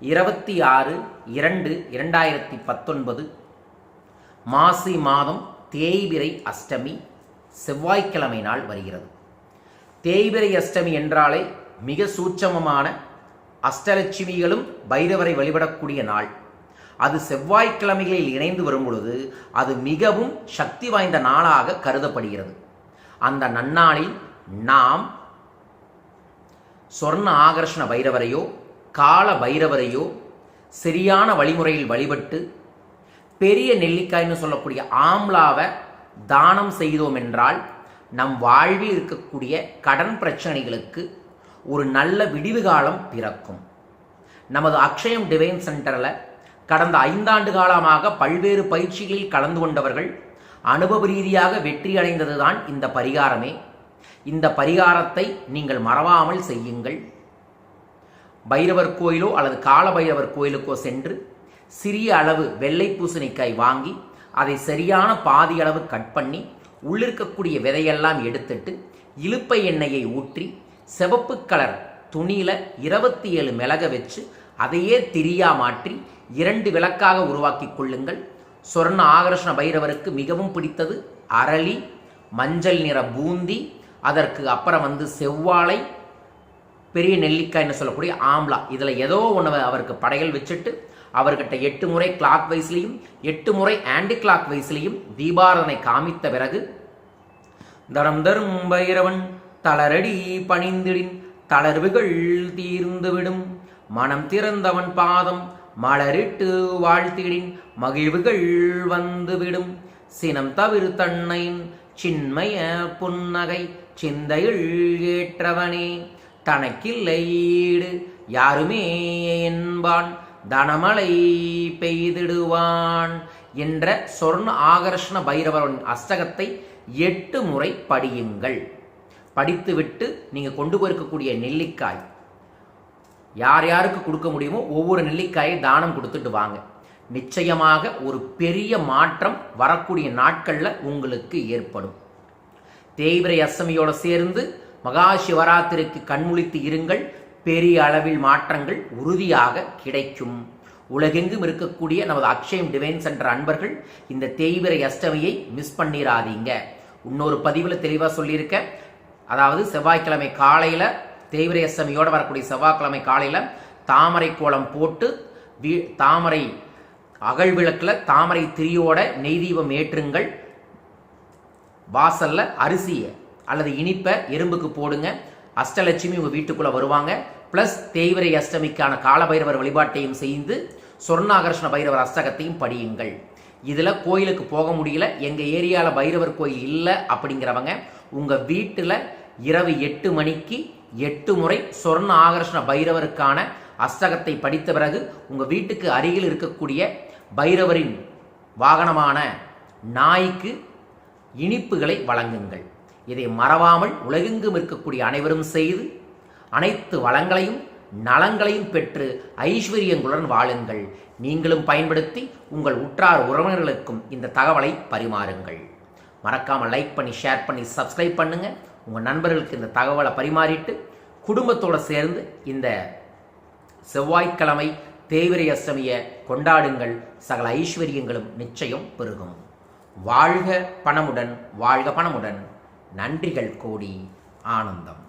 இருபத்தி ஆறு இரண்டு இரண்டாயிரத்தி பத்தொன்பது மாசி மாதம் தேய்பிரை அஷ்டமி செவ்வாய்க்கிழமை நாள் வருகிறது. தேய்பிரை அஷ்டமி என்றாலே மிக சூட்சமமான அஷ்டலட்சுமிகளும் பைரவரை வழிபடக்கூடிய நாள். அது செவ்வாய்க்கிழமைகளில் இணைந்து வரும் பொழுது அது மிகவும் சக்தி வாய்ந்த நாளாக கருதப்படுகிறது. அந்த நன்னாளில் நாம் சொர்ண ஆகர்ஷண பைரவரையோ கால பைரவரையோ சரியான வழிமுறையில் வழிபட்டு பெரிய நெல்லிக்காய்னு சொல்லக்கூடிய ஆம்லாவை தானம் செய்தோம் என்றால் நம் வாழ்வில் இருக்கக்கூடிய கடன் பிரச்சனைகளுக்கு ஒரு நல்ல விடிவு காலம் பிறக்கும். நமது அக்ஷயம் டிவைன் சென்டரில் கடந்த ஐந்தாண்டு காலமாக பல்வேறு பயிற்சிகளில் கலந்து கொண்டவர்கள் அனுபவ ரீதியாக வெற்றி அடைந்ததுதான் இந்த பரிகாரமே. இந்த பரிகாரத்தை நீங்கள் மறவாமல் செய்யுங்கள். பைரவர் கோயிலோ அல்லது கால பைரவர் கோயிலுக்கோ சென்று சிறிய அளவு வெள்ளை பூசணிக்காய் வாங்கி அதை சரியான பாதி அளவு கட் பண்ணி உள்ளிருக்கக்கூடிய விதையெல்லாம் எடுத்துட்டு இலுப்பை எண்ணெயை ஊற்றி சிவப்பு கலர் துணியில் இருபத்தி ஏழு மிளக வச்சு அதையே திரியா மாற்றி இரண்டு விளக்காக உருவாக்கி கொள்ளுங்கள். சொர்ண ஆகர்ஷண பைரவருக்கு மிகவும் பிடித்தது அரளி மஞ்சள் நிற பூந்தி அதற்கு அப்புறம் வந்து செவ்வாழை பெரிய நெல்லிக்காய்னு சொல்லக்கூடிய ஆம்லா. இதில் ஏதோ ஒன்று அவருக்கு படைகள் வச்சுட்டு அவர்கிட்ட எட்டு முறை கிளாக் வைஸ்லையும் எட்டு முறை ஆன்டி கிளாக் வைஸ்லையும் தீபாரதனை காமித்த பிறகு தரம் தரும் பைரவன் தளரடி பணிந்திடின் தளர்வுகள் தீர்ந்துவிடும். மனம் திறந்தவன் பாதம் மலரிட்டு வாழ்த்திடின் மகிழ்வுகள் வந்துவிடும். சினம் தவிர தன்னை சின்மய புன்னகை சிந்தையில் ஏற்றவனே. தனக்கில்லை ஈடு யாருமே என்பான் தனமழை பெய்திடுவான் என்ற சொர்ண ஆகர்ஷண பைரவரின் அஸ்தகத்தை எட்டு முறை படியுங்கள். படித்துவிட்டு நீங்கள் கொண்டு போயிருக்கக்கூடிய நெல்லிக்காய் யார் யாருக்கு கொடுக்க முடியுமோ ஒவ்வொரு நெல்லிக்காயை தானம் கொடுத்துட்டு வாங்க. நிச்சயமாக ஒரு பெரிய மாற்றம் வரக்கூடிய நாட்களில் உங்களுக்கு ஏற்படும். தேய்பிரை அஷ்டமியோட சேர்ந்து மகா சிவராத்திரிக்கு கண்முழித்து இருங்கள். பெரிய அளவில் மாற்றங்கள் உறுதியாக கிடைக்கும். உலகெங்கும் இருக்கக்கூடிய நமது அக்ஷயம் டிவைன்ஸ் என்ற அன்பர்கள் இந்த தேய்பிரை அஷ்டமியை மிஸ் பண்ணிடாதீங்க இன்னொரு பதிவில் தெளிவாக சொல்லியிருக்க அதாவது செவ்வாய்க்கிழமை காலையில் தேய்பிரை அஷ்டமியோடு வரக்கூடிய செவ்வாய்க்கிழமை காலையில் தாமரை கோலம் போட்டு வீ தாமரை அகல் விளக்கில் தாமரை திரியோட நெய் தீபம் ஏற்றுங்கள். வாசலில் அரிசியை அல்லது இனிப்பை எறும்புக்கு போடுங்க. அஷ்டலட்சுமி உங்கள் வீட்டுக்குள்ளே வருவாங்க. ப்ளஸ் தேய்வரை அஷ்டமிக்கான காலபைரவர் வழிபாட்டையும் செய்து சொர்ணாகர்ஷண பைரவர் அஷ்டகத்தையும் படியுங்கள். இதில் கோயிலுக்கு போக முடியல. எங்கள் ஏரியாவில் பைரவர் கோயில் இல்லை அப்படிங்கிறவங்க உங்கள் வீட்டில் இரவு எட்டு மணிக்கு எட்டு முறை சொர்ண ஆகர்ஷண பைரவருக்கான அஸ்தகத்தை படித்த பிறகு உங்கள் வீட்டுக்கு அருகில் இருக்கக்கூடிய பைரவரின் வாகனமான நாய்க்கு இனிப்புகளை வழங்குங்கள். இதை மறவாமல் உலகெங்கும் இருக்கக்கூடிய அனைவரும் செய்து அனைத்து வளங்களையும் நலங்களையும் பெற்று ஐஸ்வர்யங்களுடன் வாழுங்கள். நீங்களும் பயன்படுத்தி உங்கள் உற்றார் உறவினர்களுக்கும் இந்த தகவலை பரிமாறுங்கள். மறக்காமல் லைக் பண்ணி ஷேர் பண்ணி சப்ஸ்கிரைப் பண்ணுங்க. உங்கள் நண்பர்களுக்கு இந்த தகவலை பரிமாறிட்டு குடும்பத்தோடு சேர்ந்து இந்த செவ்வாய்க்கிழமை தேவிரை அஷ்டமியை கொண்டாடுங்கள். சகல ஐஸ்வர்யங்களும் நிச்சயம் பெருகும். வாழ்க பணமுடன் வாழ்க பணமுடன். நன்றிகள் கோடி ஆனந்தம்.